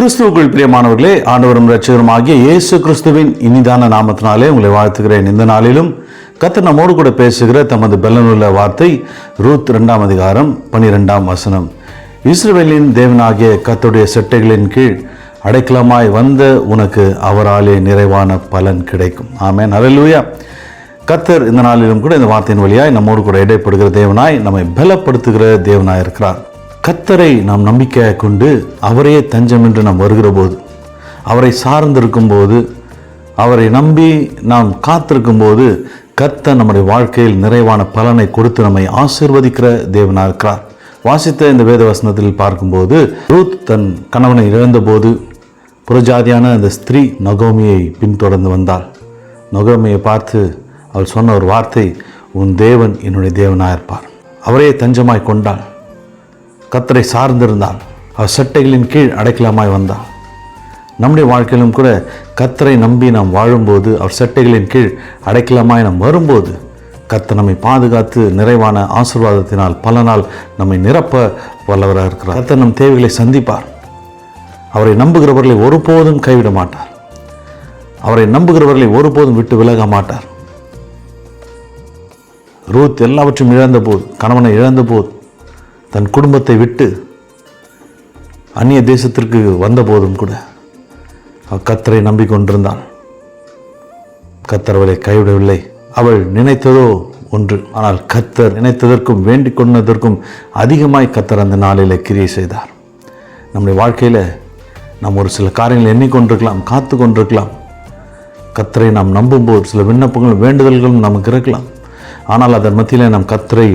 கிறிஸ்துவுக்குள் பிரியமானவர்களே ஆண்டவரும் ரட்சகருமாகிய இயேசு கிறிஸ்துவின் இனிதான நாமத்தினாலே உங்களை வாழ்த்துகிறேன். இந்த நாளிலும் கத்தர் நம்மோடு கூட பேசுகிற தமது பெலனுள்ள வார்த்தை ரூத் ரெண்டாம் அதிகாரம் பனிரெண்டாம் வசனம். இஸ்ரவேலின் தேவனாகிய கத்துடைய செட்டைகளின் கீழ் அடைக்கலமாய் வந்த உனக்கு அவராலே நிறைவான பலன் கிடைக்கும். ஆமேன். ஹalleluya. கத்தர் இந்த நாளிலும் கூட இந்த வார்த்தையின் வழியாய் நம்மோடு கூட இடைப்படுகிற தேவனாய் நம்மை பலப்படுத்துகிற தேவனாய் இருக்கிறார். கர்த்தரை நாம் நம்பிக்கை கொண்டு அவரையே தஞ்சம் என்று நாம் வருகிற போது அவரை சார்ந்திருக்கும் போது அவரை நம்பி நாம் காத்திருக்கும் போது கர்த்தர் நம்முடைய வாழ்க்கையில் நிறைவான பலனை கொடுத்து நம்மை ஆசிர்வதிக்கிற தேவனாக இருக்கிறார். வாசித்த இந்த வேத வசனத்தில் பார்க்கும்போது ரூத் தன் கணவனை இழந்தபோது புறஜாதியான அந்த ஸ்திரீ நகோமியை பின்தொடர்ந்து வந்தாள். நகோமியை பார்த்து அவள் சொன்ன ஒரு வார்த்தை உன் தேவன் என்னுடைய தேவனாக இருப்பார் அவரே தஞ்சமாய் கொண்டாள் கத்தரை சார்ந்திருந்தால் அவர் சட்டைகளின் கீழ் அடைக்கலமாய் வந்தாள் நம்முடைய வாழ்க்கையிலும் கூட கத்தரை நம்பி நாம் வாழும்போது அவர் சட்டைகளின் கீழ் அடைக்கலமாய் நாம் வரும்போது கத்தை நம்மை பாதுகாத்து நிறைவான ஆசீர்வாதத்தினால் பல நாள் நம்மை நிரப்ப வல்லவராக இருக்கிறார். கத்தை நம் தேவைகளை சந்திப்பார். அவரை நம்புகிறவர்களை ஒருபோதும் கைவிட மாட்டார். அவரை நம்புகிறவர்களை ஒருபோதும் விட்டு விலக மாட்டார். ரூத் எல்லாவற்றையும் இழந்த போது கணவனை இழந்த போது தன் குடும்பத்தை விட்டு அந்நிய தேசத்திற்கு வந்த போதும் கூட அவள் கத்தரை நம்பிக்கொண்டிருந்தான். கத்தர் அவளை கைவிடவில்லை. அவள் நினைத்ததோ ஒன்று. ஆனால் கத்தர் நினைத்ததற்கும் வேண்டிக் கொண்டதற்கும் அதிகமாய் கத்தர் அந்த நாளில் கிரியை செய்தார். நம்முடைய வாழ்க்கையில் நாம் ஒரு சில காரியங்கள் எண்ணிக்கொண்டிருக்கலாம் காத்து கொண்டிருக்கலாம் கத்தரை நாம் நம்பும்போது சில விண்ணப்பங்களும் வேண்டுதல்களும் நமக்கு இருக்கலாம். ஆனால் அதன் மத்தியிலே நாம் கத்தரை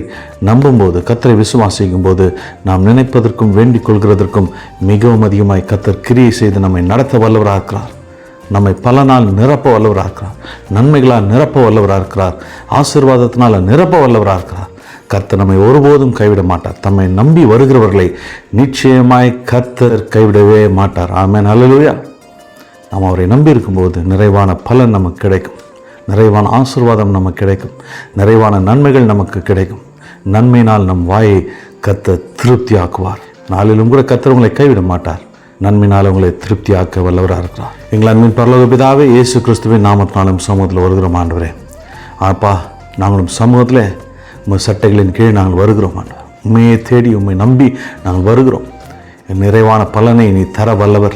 நம்பும்போது கத்தரை விசுவாசிக்கும் போது நாம் நினைப்பதற்கும் வேண்டிக் கொள்கிறதற்கும் மிகவும் அதிகமாய் கத்தர் கிரியை செய்து நம்மை நடத்த வல்லவராக இருக்கிறார் நம்மை பல நாள் நிரப்ப வல்லவராக இருக்கிறார் நன்மைகளால் நிரப்ப வல்லவராக இருக்கிறார் ஆசீர்வாதத்தினால் நிரப்ப வல்லவராக இருக்கிறார் கர்த்தர் நம்மை ஒருபோதும் கைவிட மாட்டார். தம்மை நம்பி வருகிறவர்களை நிச்சயமாய் கர்த்தர் கைவிடவே மாட்டார். ஆமேன். ஹalleluya. நாம் அவரை நம்பி இருக்கும்போது நிறைவான பலன் நமக்கு கிடைக்கும். நிறைவான ஆசிர்வாதம் நமக்கு கிடைக்கும். நிறைவான நன்மைகள் நமக்கு கிடைக்கும். நன்மையினால் நம் வாயை கத்த திருப்தியாக்குவார். நாளிலும் கூட கத்தர் உங்களை கைவிட மாட்டார். நன்மையினால் உங்களை திருப்தியாக்க வல்லவராக இருக்கிறார். எங்கள் அன்பின் பரலோக பிதாவே இயேசு கிறிஸ்துவின் நாமத்தினாலும் சமூகத்தில் வருகிறோம் ஆண்டவரே. ஆப்பா நாங்களும் சமூகத்தில் உங்கள் சட்டைகளின் கீழ் நாங்கள் வருகிறோம் ஆண்டவர். உண்மையை தேடி உண்மை நம்பி நாங்கள் வருகிறோம். நிறைவான பலனை நீ தர வல்லவர்.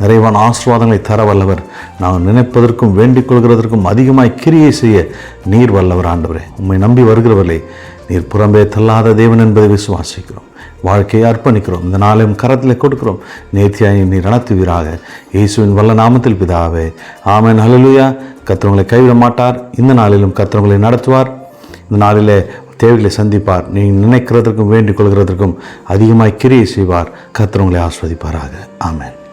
நிறைவான ஆசிர்வாதங்களை தர வல்லவர். நாங்கள் நினைப்பதற்கும் வேண்டிக் கொள்கிறதற்கும் அதிகமாய் கிரியை செய்ய நீர் வல்லவர் ஆண்டவரே. உம்மை நம்பி வருகிறவர்களே நீர் புறம்பே தள்ளாத தேவன் என்பதை விசுவாசிக்கிறோம். வாழ்க்கையை அர்ப்பணிக்கிறோம். இந்த நாளையும் கரத்தில் கொடுக்கிறோம். நேர்த்தியாய் நீர் நடத்துவீராக. இயேசுவின் வல்ல நாமத்தில் பிதாவே. ஆமென். ஹalleluya. கர்த்தர் கைவிட மாட்டார். இந்த நாளிலும் கர்த்தர் நடத்துவார். இந்த நாளிலே தேவைகளை சந்திப்பார். நீங்கள் நினைக்கிறதற்கும் வேண்டிக் கொள்கிறதற்கும் அதிகமாய் கிரியை செய்வார். கர்த்தர் ஆஸ்வதிப்பாராக. ஆமேன்.